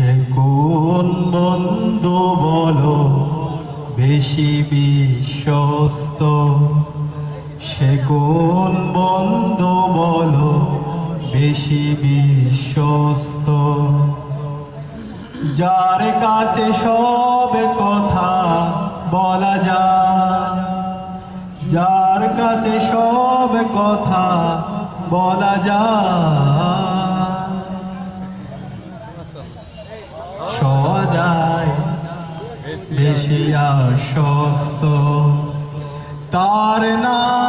সে কোন বন্ধু বলো? বেশি বিশ্বস্ত। সে কোন বন্ধু বলো? বেশি বিশ্বস্ত। যার কাছে সব কথা বলা যায়, যার কাছে সব কথা বলা যায় সজায় বেশি আশ্বস্ত। তার নাম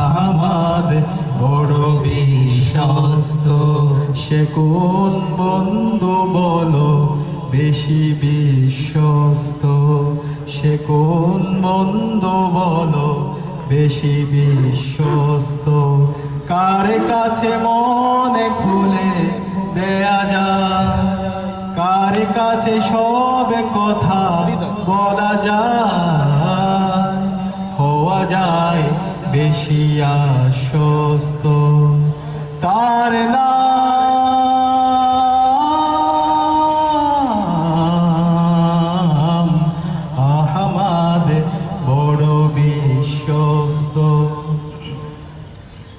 আহমদ বড় বিশ্বস্ত। সে কোন বন্ধু বলো বেশি বিশ্বস্ত? সে কোন বন্ধু বলো বেশি বিশ্বস্ত? কার কাছে মনে খুলে দেয়া যায়? কার কাছে সব কথা বলা যায়? হওয়া যায় বেশি আশ্বস্ত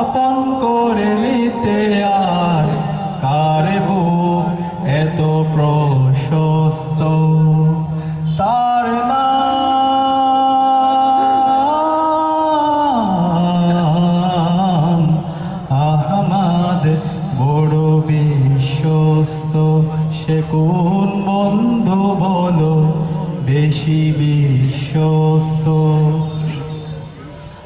আপন করে নিতে আর কার বুক এত প্রশস্ত? তার নাম আহমাদ বড় বিশ্বস্ত। সে কোন বন্ধু বলো বেশি বিশ্বস্ত?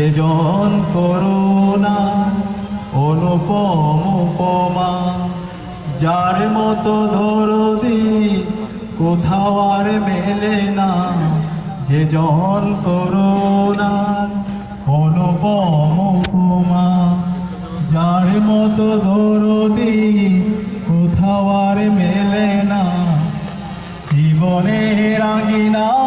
যে জন করুণা, অনুপম উপমা, যার মতো ধরদি কোথাও আর মেলে না। যে জন করুণা, অনুপম উপমা, যার মতো ধরদি কোথাও আর মেলে না। জীবনের আগিনা